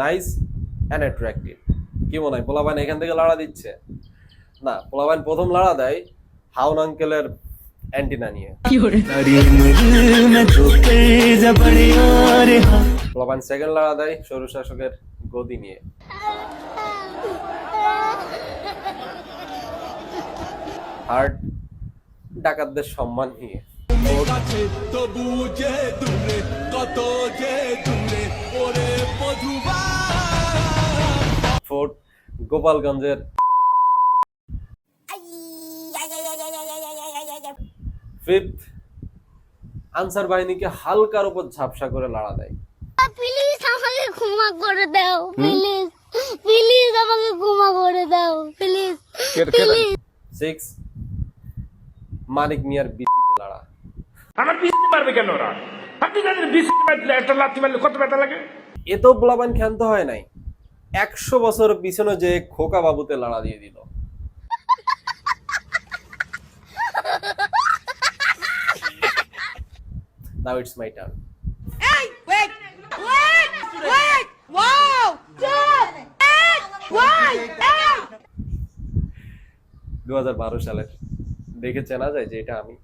Nice and attractive কি মনে হয়? পোলাবান এখান থেকে লাড়া দিচ্ছে? না পোলাবান প্রথম লাড়া দেয় হাউন আঙ্কেলের অ্যান্টিনা নিয়ে। পোলাবান সেকেন্ড লাড়া দেয় সরু শাসকের গদি নিয়ে। থার্ড ডাকাতদের সম্মান নিয়ে। কাছে যে দূরে কত যে ফোর্থ গোপালগঞ্জের ফিফথ। আনসার বাহিনীকে হালকার উপর ঝাপসা করে লাড়া দেয়। প্লিজ আমাকে ক্ষমা করে দাও প্লিজ প্লিজ আমাকে ক্ষমা করে দাও প্লিজ সিক্স মানিক মিয়ার বিচিতে লাড়া। আমার বিসিতে মারবে কেন ওরা? আপনি জানেন বিসিতে মারলে একটা লাথি মারলে কত ব্যথা লাগে? এত পোলাবান ক্ষান্ত হয় নাই। একশো বছর পিছনে যে খোকা বাবুতে লাড়া দিয়ে দিল। Now it's my turn Hey, wait, wait, wait, wow, good, eight, wait, eight. দু সালের। দেখে চেনা যায় যে এটা আমি।